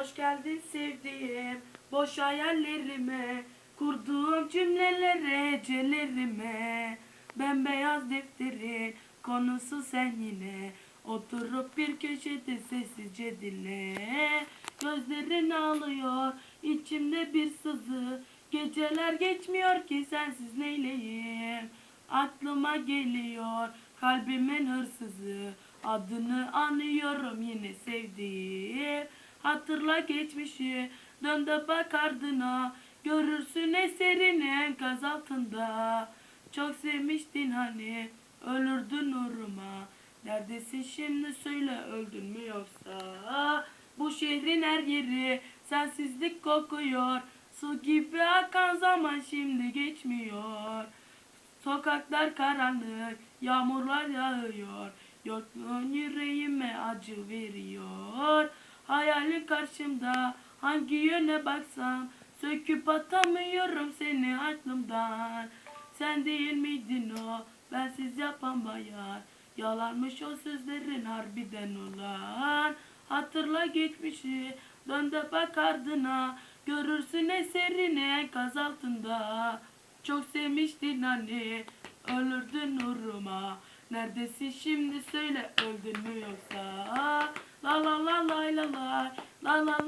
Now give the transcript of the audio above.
Hoş geldin sevdiğim boş hayallerime Kurduğum cümlelere hecelerime Bembeyaz defterin konusu sen yine Oturup bir köşede sessizce dinle. Gözlerin ağlıyor içimde bir sızı. Geceler geçmiyor ki sensiz neyleyim? Aklıma geliyor kalbimin hırsızı. Adını anıyorum yine sevdiğim Hatırla geçmişi dön de bak ardına. Görürsün eserini enkaz altında. Çok sevmiştin hani ölürdün uğruma. Neredesin şimdi söyle öldün mü yoksa? Bu şehrin her yeri sensizlik kokuyor. Su gibi akan zaman şimdi geçmiyor. Sokaklar karanlık, yağmurlar yağıyor. Yokluğun yüreğime acı veriyor. Karşımda, hangi yöne baksam söküp atamıyorum seni aklımdan. Sen değil miydin o, bensiz yapan bayan? Yalanmış o sözlerin harbiden olan. Hatırla geçmişi, dön de bak ardına. Görürsün eserini enkaz altında. Çok sevmiştin hani ölürdün uğruma Neredesin şimdi söyle öldün mü yoksa La la la la la la la la la